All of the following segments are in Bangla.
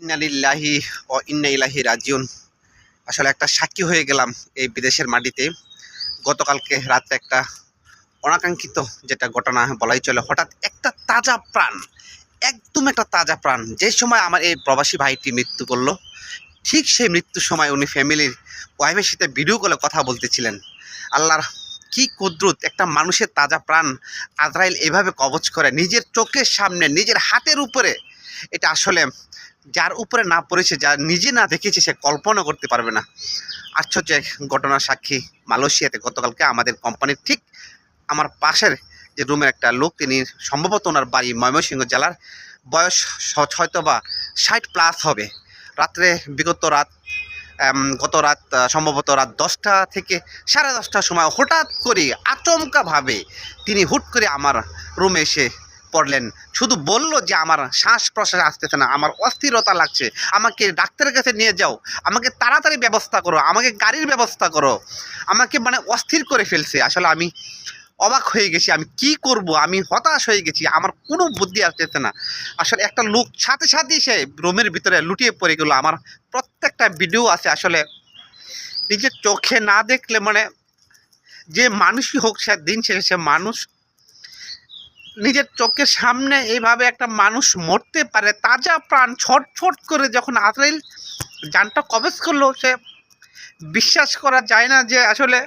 ইন্নালিল্লাহি ও ইন্না ইলাহি রাজিউন। আসলে একটা সাক্ষী হয়ে গেলাম এই বিদেশের মাটিতে। গতকালকে রাতে একটা অনাকাঙ্ক্ষিত যেটা ঘটনা বলাই চলে, হঠাৎ একটা তাজা প্রাণ, একদম একটা তাজা প্রাণ। যে সময় আমার এই প্রবাসী ভাইটি মৃত্যু করল, ঠিক সেই মৃত্যুর সময় উনি ফ্যামিলির ওয়াইফের সাথে ভিডিও কলে কথা বলতেছিলেন। আল্লাহর কি কুদরত, একটা মানুষের তাজা প্রাণ আজরাইল এভাবে কবচ করে, নিজের চোখের সামনে, নিজের হাতের উপরে এটা আসলে যার উপরে না পড়েছে যার নিজে না দেখেছে, সে কল্পনা করতে পারবে না। আশ্চর্য এক ঘটনার সাক্ষী মালয়েশিয়াতে গতকালকে আমাদের কোম্পানির ঠিক আমার পাশের যে রুমের একটা লোক, তিনি সম্ভবত ওনার বাড়ি ময়মনসিংহ জেলার বয়স হয়তো বা ষাট প্লাস হবে। রাত্রে বিগত রাত গত রাত সম্ভবত রাত দশটা থেকে সাড়ে দশটার সময় হঠাৎ করে আচমকাভাবে তিনি হুট করে আমার রুমে এসে পড়লেন। শুধু বলল যে, আমার শ্বাস প্রশ্বাস আসতেছে না, আমার অস্থিরতা লাগছে। আমাকে ডাক্তারের কাছে নিয়ে যাও। আমাকে তাড়াতাড়ি ব্যবস্থা করো। আমাকে গাড়ির ব্যবস্থা করো। আমাকে মানে অস্থির করে ফেলছে। আসলে আমি অবাক হয়ে গেছি। আমি কি করব? আমি হতাশ হয়ে গেছি। আমার কোনো বুদ্ধি আসতেছে না। আসলে একটা লোক সাথে সাথেই সে রুমের ভিতরে লুটিয়ে পড়ে গেলো। আমার প্রত্যেকটা ভিডিও আছে। আসলে নিজের চোখে না দেখলে মানে যে মানুষই হোক, সে দিন শেষে সে মানুষ নিজের চোখের সামনে এইভাবে একটা মানুষ মরতে পারে, তাজা প্রাণ ছট ছট করে যখন আজরাইল যানটা কবেজ করল, সে বিশ্বাস করা যায় না যে আসলে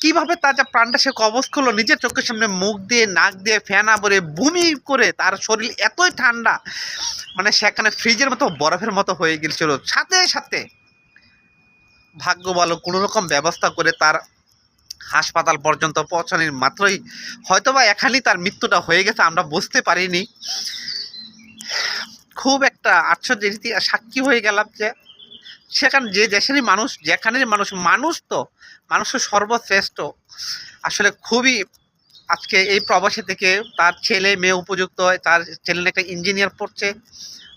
কীভাবে তাজা প্রাণটা সে কবজ করল, নিজের চোখের সামনে মুখ দিয়ে, নাক দিয়ে ফ্যানা ভরে, বমি করে, তার শরীর এতই ঠান্ডা মানে সেখানে ফ্রিজের মতো, বরফের মতো হয়ে গেছিল। সাথে সাথে ভাগ্য ভালো কোনো রকম ব্যবস্থা করে তার হাসপাতাল পর্যন্ত পৌঁছানোর মাত্রই হয়তোবা এখানেই তার মৃত্যুটা হয়ে গেছে, আমরা বুঝতে পারিনি। খুব একটা আশ্চর্যের ইতিহাস সাক্ষী হয়ে গেলাম যে, সেখানে যে দেশেরই মানুষ যেখানের মানুষ মানুষ তো মানুষের সর্বশ্রেষ্ঠ। আসলে খুবই আজকে এই প্রবাসী থেকে তার ছেলে, মেয়ে উপযুক্ত, তার ছেলে একটা ইঞ্জিনিয়ার পড়ছে।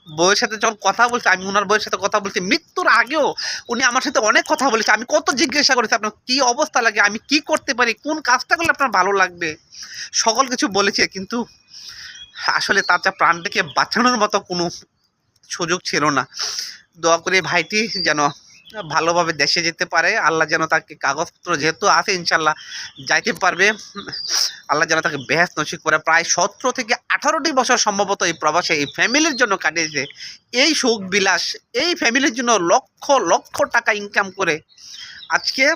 বউয়ের সাথে যখন কথা বলছে, আমি ওনার বইয়ের সাথে কথা বলছি, মৃত্যুর আগেও উনি আমার সাথে অনেক কথা বলেছে। আমি কত জিজ্ঞাসা করেছি, আপনার কী অবস্থা লাগে? আমি কি করতে পারি? কোন কাজটা করলে আপনার ভালো লাগবে? সকল কিছু বলেছে, কিন্তু আসলে তার যা প্রাণটাকে বাঁচানোর মতো কোনো সুযোগ ছিল না। দোয়া করে ভাইটি যেন ভালোভাবে দেশে যেতে পারে। আল্লাহ যেন তাকে কাগজপত্র যেহেতু আছে ইনশাল্লাহ যাইতে পারবে। আল্লাহ যেন তাকে বেহেস নসিব করে। প্রায় সতেরো থেকে আঠারোটি বছর সম্ভবত এই প্রবাসে এই ফ্যামিলির জন্য কাটিয়েছে। এই সুখ বিলাস এই ফ্যামিলির জন্য লক্ষ লক্ষ টাকা ইনকাম করে আজকে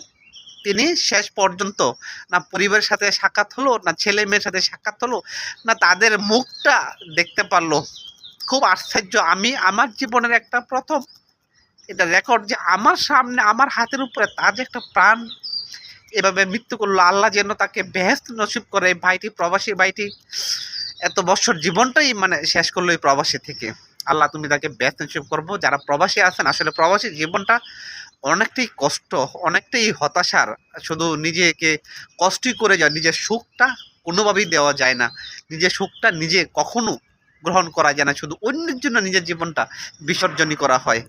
তিনি শেষ পর্যন্ত না পরিবারের সাথে সাক্ষাৎ হলো, না ছেলে মেয়ের সাথে সাক্ষাৎ হলো, না তাদের মুখটা দেখতে পারল। খুব আশ্চর্য। আমি, আমার জীবনের একটা প্রথম এটা রেকর্ড যে আমার সামনে, আমার হাতের উপরে তার যে একটা প্রাণ, এভাবে মৃত্যু করল। আল্লাহ যেন তাকে বেহেস্ত নসিব করে এই ভাইটি, প্রবাসী ভাইটি, এত বছর জীবনটাই মানে শেষ করল এই প্রবাসী থেকে। আল্লাহ তুমি তাকে বেহেস্ত নসিব করব। যারা প্রবাসী আছেন, আসলে প্রবাসী জীবনটা অনেকটাই কষ্ট, অনেকটাই হতাশার। শুধু নিজেকে কষ্টই করে যায়, নিজের সুখটা কোনোভাবেই দেওয়া যায় না। নিজের সুখটা নিজে কখনো গ্রহণ করা যায় না। শুধু অন্যের জন্য নিজের জীবনটা বিসর্জনই করা হয়।